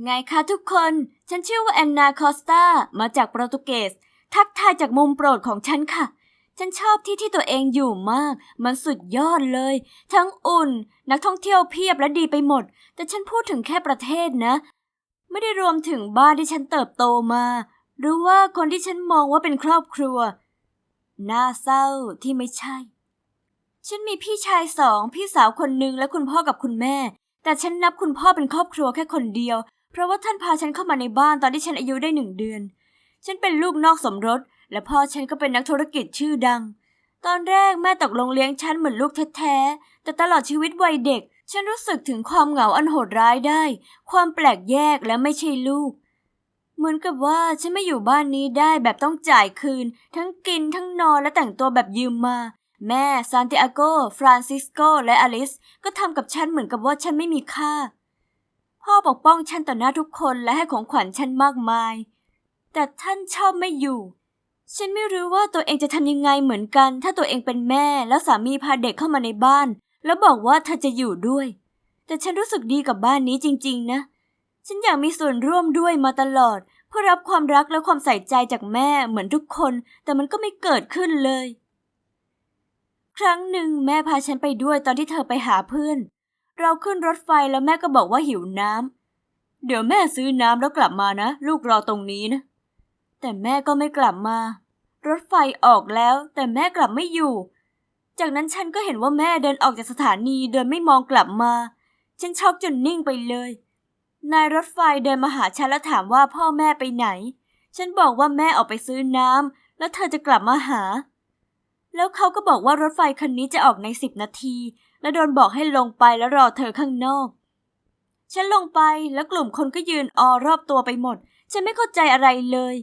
ไงคะทุกคน ฉันชื่อว่าแอนนาคอสตา มาจากโปรตุเกส ทักทายจากมุมโปรดของฉันค่ะ ฉันชอบที่ที่ตัวเองอยู่มาก มันสุดยอดเลย ทั้งอุ่น นักท่องเที่ยวเพียบและดีไปหมด แต่ฉันพูดถึงแค่ประเทศนะ ไม่ได้รวมถึงบ้านที่ฉันเติบโตมา หรือว่าคนที่ฉันมองว่าเป็นครอบครัว น่าเศร้าที่ไม่ใช่ ฉันมีพี่ชายสอง พี่สาวคนหนึ่งและคุณพ่อกับคุณแม่ แต่ฉันนับคุณพ่อเป็นครอบครัวแค่คนเดียว เพราะว่าท่านพาฉันเข้ามาในบ้านตอนที่ฉันอายุได้หนึ่งเดือน ฉันเป็นลูกนอกสมรส และพ่อฉันก็เป็นนักธุรกิจชื่อดัง ตอนแรกแม่ตกลงเลี้ยงฉันเหมือนลูกแท้ๆ แต่ตลอดชีวิตวัยเด็ก ฉันรู้สึกถึงความเหงาอันโหดร้ายได้ ความแปลกแยกและไม่ใช่ลูก เหมือนกับว่าฉันไม่อยู่บ้านนี้ได้แบบต้องจ่ายคืน ทั้งกินทั้งนอนและแต่งตัวแบบยืมมา แม่ซานติอาโก ฟรานซิสโก และอลิส ก็ทำกับฉันเหมือนกับว่าฉันไม่มีค่า พ่อปกป้องฉันต่อหน้าทุกคนและให้ของขวัญฉันมากมาย แต่ท่านชอบไม่อยู่ ฉันไม่รู้ว่าตัวเองจะทำยังไงเหมือนกัน ถ้าตัวเองเป็นแม่แล้วสามีพาเด็กเข้ามาในบ้าน แล้วบอกว่าเธอจะอยู่ด้วย แต่ฉันรู้สึกดีกับบ้านนี้จริง ๆ นะ ฉันอยากมีส่วนร่วมด้วยมาตลอด เพื่อรับความรักและความใส่ใจจากแม่เหมือนทุกคน แต่มันก็ไม่เกิดขึ้นเลย ครั้งหนึ่งแม่พาฉันไปด้วยตอนที่เธอไปหาเพื่อน เราขึ้นรถไฟแล้วแม่ก็บอกว่าหิวน้ำ เดี๋ยวแม่ซื้อน้ำแล้วกลับมานะ ลูกรอตรงนี้นะ แต่แม่ก็ไม่กลับมา รถไฟออกแล้วแต่แม่กลับไม่อยู่ จากนั้นฉันก็เห็นว่าแม่เดินออกจากสถานีโดยไม่มองกลับมา ฉันช็อกจนนิ่งไปเลย นายรถไฟเดินมาหาฉันแล้วถามว่าพ่อแม่ไปไหน ฉันบอกว่าแม่ออกไปซื้อน้ำแล้วเธอจะกลับมาหาแล้วเขาก็บอกว่ารถไฟคันนี้จะออกในสิบนาที และโดนบอกให้ลงไปแล้วรอเธอข้างนอก ฉันลงไปแล้วกลุ่มคนก็ยืนออรอบตัวไปหมด ฉันไม่เข้าใจอะไรเลย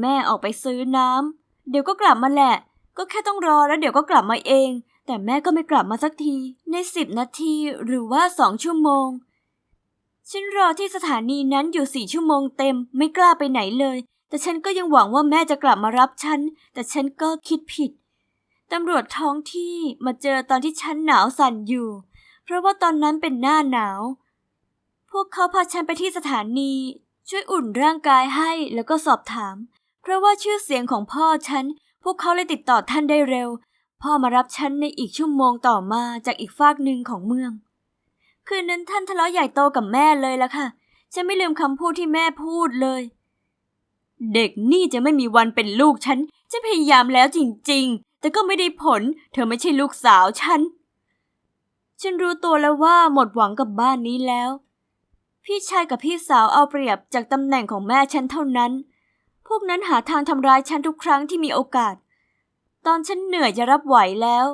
แม่ออกไปซื้อน้ำเดี๋ยวก็กลับมาแหละ ก็แค่ต้องรอแล้วเดี๋ยวก็กลับมาเอง แต่แม่ก็ไม่กลับมาสักที ในสิบนาทีหรือว่าสองชั่วโมง ฉันรอที่สถานีนั้นอยู่สี่ชั่วโมงเต็มไม่กล้าไปไหนเลยแต่ฉันก็ยังหวังว่าแม่จะกลับมารับฉัน แต่ฉันก็คิดผิด ตำรวจท้องที่มาเจอตอนที่ฉันหนาวสั่นอยู่ เพราะว่าตอนนั้นเป็นหน้าหนาว พวกเขาพาฉันไปที่สถานี ช่วยอุ่นร่างกายให้แล้วก็สอบถาม เพราะว่าชื่อเสียงของพ่อฉัน พวกเขาเลยติดต่อท่านได้เร็ว พ่อมารับฉันในอีกชั่วโมงต่อมาจากอีกฟากหนึ่งของเมือง คืนนั้นท่านทะเลาะใหญ่โตกับแม่เลยละค่ะ ฉันไม่ลืมคำพูดที่แม่พูดเลย เด็กนี่จะไม่มีวันเป็นลูกฉันฉันพยายามแล้วจริง ๆ แต่ก็ไม่ได้ผล เธอไม่ใช่ลูกสาวฉัน ฉันรู้ตัวแล้วว่าหมดหวังกับบ้านนี้แล้ว พี่ชายกับพี่สาวเอาเปรียบจากตำแหน่งของแม่ฉันเท่านั้น พวกนั้นหาทางทำร้ายฉันทุกครั้งที่มีโอกาส ตอนฉันเหนื่อยจะรับไหวแล้ว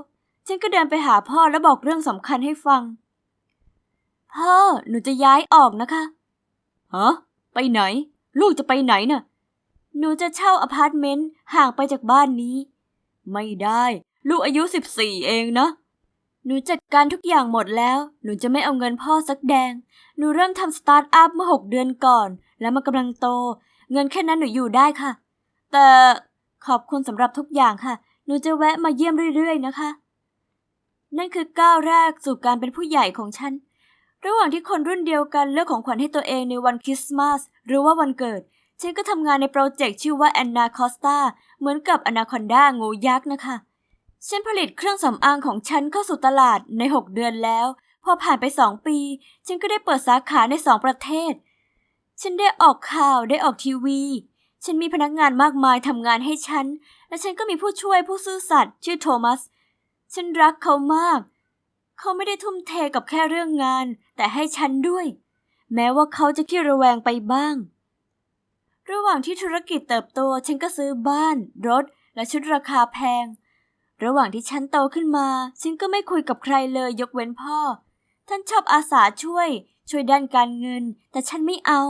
ฉันก็เดินไปหาพ่อแล้วบอกเรื่องสำคัญให้ฟัง พ่อ หนูจะย้ายออกนะคะฮะไปไหน ลูกจะไปไหนน่ะ หนูจะเช่าอพาร์ตเมนต์ห่างไปจากบ้านนี้ ไม่ได้ ลูกอายุสิบสี่เองนะ หนูจัดการทุกอย่างหมดแล้ว หนูจะไม่เอาเงินพ่อสักแดง หนูเริ่มทำสตาร์ทอัพเมื่อหกเดือนก่อน แล้วมันกำลังโต เงินแค่นั้นหนูอยู่ได้ค่ะ แต่ขอบคุณสำหรับทุกอย่างค่ะ หนูจะแวะมาเยี่ยมเรื่อย ๆ นะคะ นั่นคือก้าวแรกสู่การเป็นผู้ใหญ่ของฉัน ระหว่างที่คนรุ่นเดียวกันเลือกของขวัญให้ตัวเองในวันคริสต์มาสหรือว่าวันเกิด ฉันก็ทำงานในโปรเจกต์ชื่อว่าแอนนาคอสตาเหมือนกับอนาคอนดางูยักษ์นะคะ ฉันผลิตเครื่องสำอางของฉันเข้าสู่ตลาดใน 6 เดือนแล้ว พอผ่านไป 2 ปี ฉันก็ได้เปิดสาขาใน 2 ประเทศ ฉันได้ออกข่าวได้ออกทีวี ฉันมีพนักงานมากมายทำงานให้ฉัน และฉันก็มีผู้ช่วยผู้ซื่อสัตย์ชื่อโทมัส ฉันรักเขามาก เขาไม่ได้ทุ่มเทกับแค่เรื่องงาน แต่ให้ฉันด้วย แม้ว่าเขาจะขี้ระแวงไปบ้าง ระหว่างที่ธุรกิจเติบโตฉันก็ซื้อบ้าน รถ และชุดราคาแพง ระหว่างที่ฉันโตขึ้นมา ฉันก็ไม่คุยกับใครเลยยกเว้นพ่อ ท่านชอบอาสาช่วย ช่วยด้านการเงิน แต่ฉันไม่เอา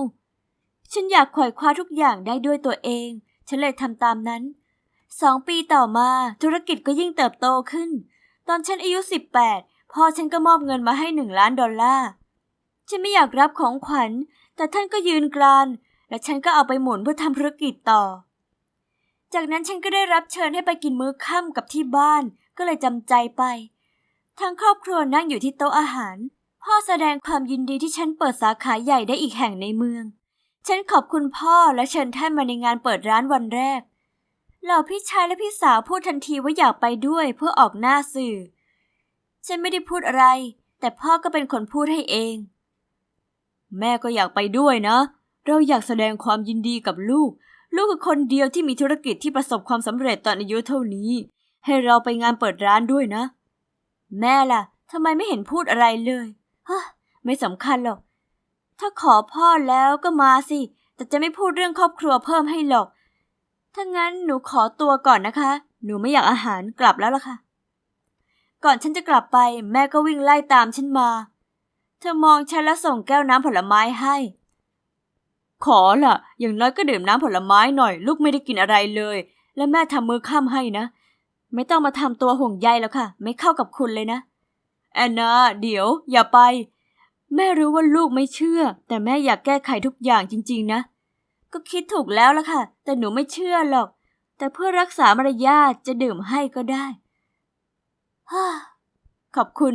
ฉันอยากขวายคว้าทุกอย่างได้ด้วยตัวเอง ฉันเลยทำตามนั้น สองปีต่อมาธุรกิจก็ยิ่งเติบโตขึ้น ตอนฉันอายุ18พ่อฉันก็มอบเงินมาให้หนึ่งล้านดอลลาร์ฉันไม่อยากรับของขวัญ แต่ท่านก็ยืนกราน และฉันก็เอาไปหมุนเพื่อทำธุรกิจต่อ จากนั้นฉันก็ได้รับเชิญให้ไปกินมื้อค่ำกับที่บ้านก็เลยจำใจไปทางครอบครัวนั่งอยู่ที่โต๊ะอาหารพ่อพ่อแสดงความยินดีที่ฉันเปิดสาขาใหญ่ได้อีกแห่งในเมือง ฉันขอบคุณพ่อและเชิญท่านมาในงานเปิดร้านวันแรก เหล่าพี่ชายและพี่สาวพูดทันทีว่าอยากไปด้วยเพื่อออกหน้าสื่อ ฉันไม่ได้พูดอะไร แต่พ่อก็เป็นคนพูดให้เอง แม่ก็อยากไปด้วยนะ เราอยากแสดงความยินดีกับลูก ลูกคือคนเดียวที่มีธุรกิจที่ประสบความสำเร็จตอนอายุเท่านี้ ให้เราไปงานเปิดร้านด้วยนะ แม่ล่ะทำไมไม่เห็นพูดอะไรเลยฮะไม่สำคัญหรอก ถ้าขอพ่อแล้วก็มาสิ แต่จะไม่พูดเรื่องครอบครัวเพิ่มให้หรอก ถ้างั้นหนูขอตัวก่อนนะคะ หนูไม่อยากอาหารกลับแล้วล่ะค่ะ ก่อนฉันจะกลับไป แม่ก็วิ่งไล่ตามฉันมา เธอมองฉันแล้วส่งแก้วน้ำผลไม้ให้ ขอล่ะ อย่างน้อยก็ดื่มน้ำผลไม้หน่อย ลูกไม่ได้กินอะไรเลย และแม่ทำมือข้ามให้นะ ไม่ต้องมาทำตัวห่วงใยแล้วค่ะ ไม่เข้ากับคุณเลยนะ แอนนา เดี๋ยว อย่าไป แม่รู้ว่าลูกไม่เชื่อ แต่แม่อยากแก้ไขทุกอย่างจริง ๆ นะ ก็คิดถูกแล้วล่ะค่ะ แต่หนูไม่เชื่อหรอก แต่เพื่อรักษามารยาทจะดื่มให้ก็ได้ฮ่าขอบคุณ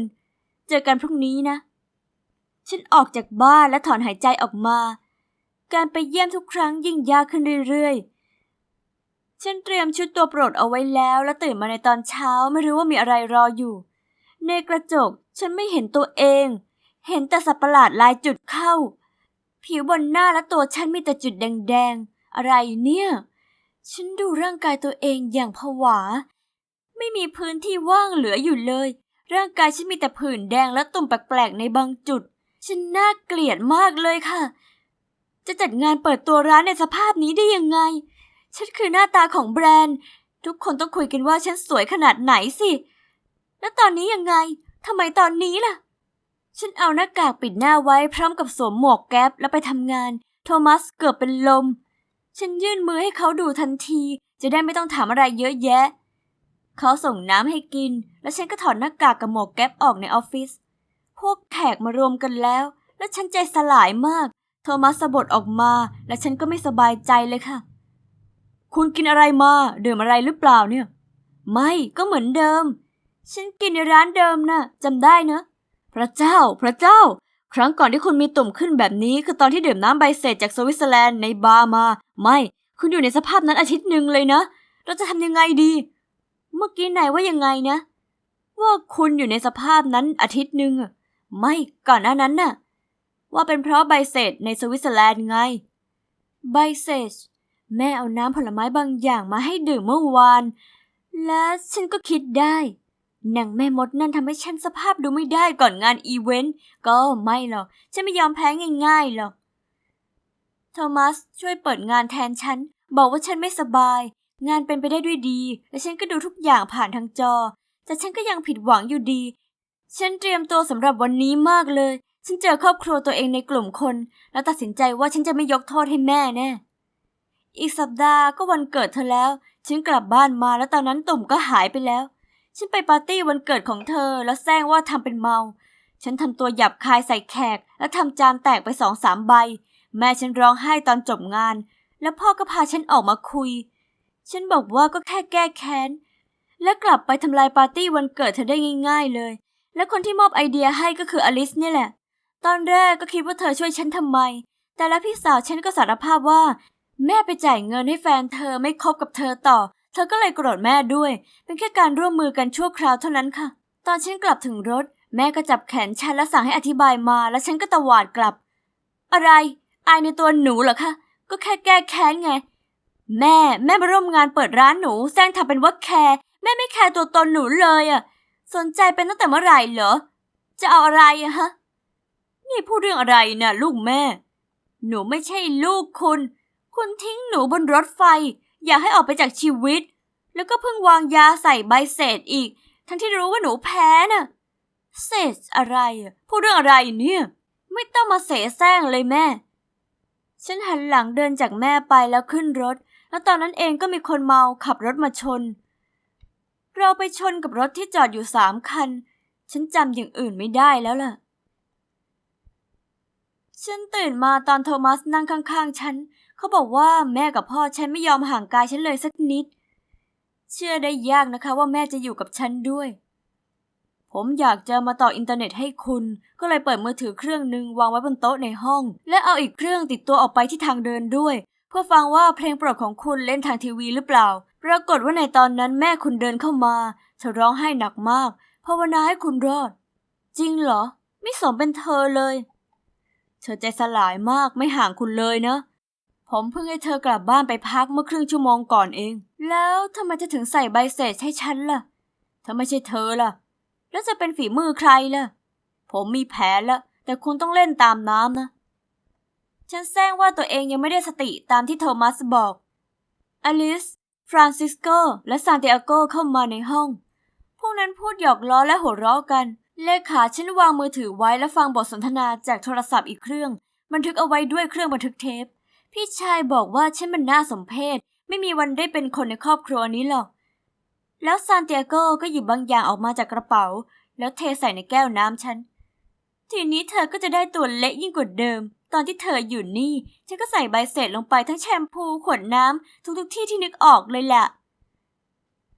เจอกันพรุ่งนี้นะ ฉันออกจากบ้านและถอนหายใจออกมา การไปเยี่ยมทุกครั้งยิ่งยากขึ้นเรื่อยๆ ฉันเตรียมชุดตัวโปรดเอาไว้แล้วและตื่นมาในตอนเช้าไม่รู้ว่ามีอะไรรออยู่ ในกระจกฉันไม่เห็นตัวเอง เห็นแต่สัตว์ประหลาดลายจุดเข้า ผิวบนหน้าและตัวฉันมีแต่จุดแดงๆ อะไรเนี่ย ฉันดูร่างกายตัวเองอย่างผวา ไม่มีพื้นที่ว่างเหลืออยู่เลย ร่างกายฉันมีแต่ผื่นแดงและตุ่มแปลกๆในบางจุด ฉันน่าเกลียดมากเลยค่ะ จะจัดงานเปิดตัวร้านในสภาพนี้ได้ยังไง ฉันคือหน้าตาของแบรนด์ ทุกคนต้องคุยกันว่าฉันสวยขนาดไหนสิ แล้วตอนนี้ยังไงทำไมตอนนี้ล่ะ ฉันเอาหน้ากากปิดหน้าไว้พร้อมกับสวมหมวกแก๊ปแล้วไปทำงาน โทมัสเกือบเป็นลม ฉันยื่นมือให้เขาดูทันที จะได้ไม่ต้องถามอะไรเยอะแยะ เขาส่งน้ำให้กิน แล้วฉันก็ถอดหน้ากากกับหมวกแก๊ปออกในออฟฟิศพวกแขกมารวมกันแล้ว และฉันใจสลายมาก โทมัสสะบดออกมา และฉันก็ไม่สบายใจเลยค่ะ คุณกินอะไรมา ดื่มอะไรหรือเปล่าเนี่ย ไม่ก็เหมือนเดิม ฉันกินในร้านเดิมนะ่ะจำได้เนอะพระเจ้า พระเจ้า ครั้งก่อนที่คุณมีตุ่มขึ้นแบบนี้ คือตอนที่ดื่มน้ำใบเศษจากสวิตเซอร์แลนด์ในบาร์มา ไม่ คุณอยู่ในสภาพนั้นอาทิตย์หนึ่งเลยนะ เราจะทำยังไงดี เมื่อกี้นายว่ายังไงนะ ว่าคุณอยู่ในสภาพนั้นอาทิตย์หนึ่งไม่ ก่อนหน้านั้นน่ะ ว่าเป็นเพราะใบเศษในสวิตเซอร์แลนด์ไง ใบเศษแม่เอาน้ำผลไม้บางอย่างมาให้ดื่มเมื่อวาน และฉันก็คิดได้นางแม่มดนั่นทำให้ฉันสภาพดูไม่ได้ก่อนงานอีเวนต์ ก็ไม่หรอก ฉันไม่ยอมแพ้ง่ายๆหรอก โทมัสช่วยเปิดงานแทนฉัน บอกว่าฉันไม่สบาย งานเป็นไปได้ด้วยดี และฉันก็ดูทุกอย่างผ่านทางจอ แต่ฉันก็ยังผิดหวังอยู่ดี ฉันเตรียมตัวสำหรับวันนี้มากเลย ฉันเจอครอบครัวตัวเองในกลุ่มคน แล้วตัดสินใจว่าฉันจะไม่ยกโทษให้แม่แน่ อีกสัปดาห์ก็วันเกิดเธอแล้ว ฉันกลับบ้านมาแล้วตอนนั้นตุ่มก็หายไปแล้ว ฉันไปปาร์ตี้วันเกิดของเธอแล้วแซงว่าทำเป็นเมา ฉันทำตัวหยับคายใส่แขก แล้วทำจานแตกไปสองสามใบ แม่ฉันร้องไห้ตอนจบงาน แล้วพ่อก็พาฉันออกมาคุย ฉันบอกว่าก็แค่แก้แค้น และกลับไปทำลายปาร์ตี้วันเกิดเธอได้ง่าย ๆเลย และคนที่มอบไอเดียให้ก็คืออลิสเนี่ยแหละ ตอนแรกก็คิดว่าเธอช่วยฉันทำไม แต่แล้วพี่สาวฉันก็สารภาพว่า แม่ไปจ่ายเงินให้แฟนเธอไม่คบกับเธอต่อ เธอก็เลยโกรธแม่ด้วย เป็นแค่การร่วมมือกันชั่วคราวเท่านั้นค่ะ ตอนฉันกลับถึงรถ แม่ก็จับแขนฉันและสั่งให้อธิบายมา แล้วฉันก็ตวาดกลับ อะไร อายในตัวหนูเหรอคะ ก็แค่แก้แค้นไง แม่แม่มาร่วมงานเปิดร้านหนูแซงทำเป็นว่าแคร์แม่ไม่แคร์ตัวตนหนูเลยอะสนใจเป็นตั้งแต่เมื่อไหร่เหรอ จะเอาอะไรอะฮะ นี่พูดเรื่องอะไรนะ่ะลูกแม่ หนูไม่ใช่ลูกคุณ คุณทิ้งหนูบนรถไฟ อยากให้ออกไปจากชีวิต แล้วก็เพิ่งวางยาใส่ใบเศษอีก ทั้งที่รู้ว่าหนูแพ้น่ะเศษอะไรอะพูดเรื่องอะไรเนี่ย ไม่ต้องมาเสแสร้งเลยแม่ ฉันหันหลังเดินจากแม่ไปแล้วขึ้นรถ แล้วตอนนั้นเองก็มีคนเมาขับรถมาชน เราไปชนกับรถที่จอดอยู่สามคัน ฉันจำอย่างอื่นไม่ได้แล้วล่ะ ฉันตื่นมาตอนโทมัสนั่งข้างๆฉัน เขาบอกว่าแม่กับพ่อฉันไม่ยอมห่างกายฉันเลยสักนิด เชื่อได้ยากนะคะว่าแม่จะอยู่กับฉันด้วย ผมอยากจะมาต่ออินเทอร์เน็ตให้คุณ ก็เลยเปิดมือถือเครื่องหนึ่งวางไว้บนโต๊ะในห้อง และเอาอีกเครื่องติดตัวออกไปที่ทางเดินด้วย เพื่อฟังว่าเพลงโปรดของคุณเล่นทางทีวีหรือเปล่า ปรากฏว่าในตอนนั้นแม่คุณเดินเข้ามาเธอร้องไห้หนักมากภาวนาให้คุณรอด จริงเหรอ ไม่สมเป็นเธอเลย เธอใจสลายมากไม่ห่างคุณเลยนะ ผมเพิ่งให้เธอกลับบ้านไปพักเมื่อครึ่งชั่วโมงก่อนเอง แล้วทำไมเธอถึงใส่ใบเสร็จให้ฉันล่ะถ้าไม่ใช่เธอล่ะ แล้วจะเป็นฝีมือใครล่ะ ผมมีแผนล้วแต่คุณต้องเล่นตามน้ำนะ ฉันแซงว่าตัวเองยังไม่ได้สติตามที่โทมัสบอกอลิส ฟรานซิสโก และซานติอาโกเข้ามาในห้อง พวกนั้นพูดหยอกล้อและหัวเราะกัน เลขาฉันวางมือถือไว้และฟังบทสนทนาจากโทรศัพท์อีกเครื่อง บันทึกเอาไว้ด้วยเครื่องบันทึกเทป พี่ชายบอกว่าฉันมันน่าสมเพชไม่มีวันได้เป็นคนในครอบครัวนี้หรอก แล้วซานเติอาโกก็หยิบบางอย่างออกมาจากกระเป๋า แล้วเทใส่ในแก้วน้ำฉัน ทีนี้เธอก็จะได้ตัวเละยิ่งกว่าเดิม ตอนที่เธออยู่นี่ ฉันก็ใส่ใบเสร็จลงไปทั้งแชมพูขวดน้ำทุกๆที่ที่นึกออกเลยแหละ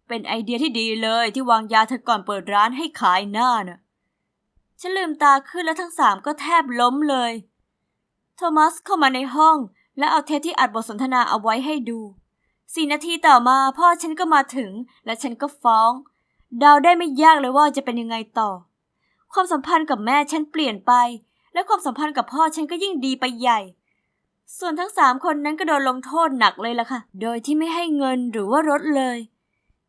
เป็นไอเดียที่ดีเลยที่วางยาเธอก่อนเปิดร้านให้ขายหน้าน่ะ ฉันลืมตาขึ้นแล้วทั้งสามก็แทบล้มเลย โทมัสเข้ามาในห้อง และเอาเทปที่อัดบทสนทนาเอาไว้ให้ดูสี่นาทีต่อมาพ่อฉันก็มาถึง และฉันก็ฟ้อง เดาได้ไม่ยากเลยว่าจะเป็นยังไงต่อ ความสัมพันธ์กับแม่ฉันเปลี่ยนไป และความสัมพันธ์กับพ่อฉันก็ยิ่งดีไปใหญ่ ส่วนทั้งสามคนนั้นก็โดนลงโทษหนักเลยล่ะค่ะ โดยที่ไม่ให้เงินหรือว่ารถเลย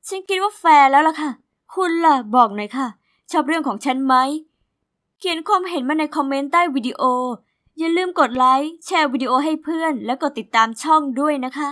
ฉันคิดว่าแฟร์แล้วล่ะค่ะ คุณล่ะบอกหน่อยค่ะ ชอบเรื่องของฉันไหม เขียนความเห็นมาในคอมเมนต์ใต้วิดีโอ อย่าลืมกดไลค์ แชร์วิดีโอให้เพื่อน และกดติดตามช่องด้วยนะคะ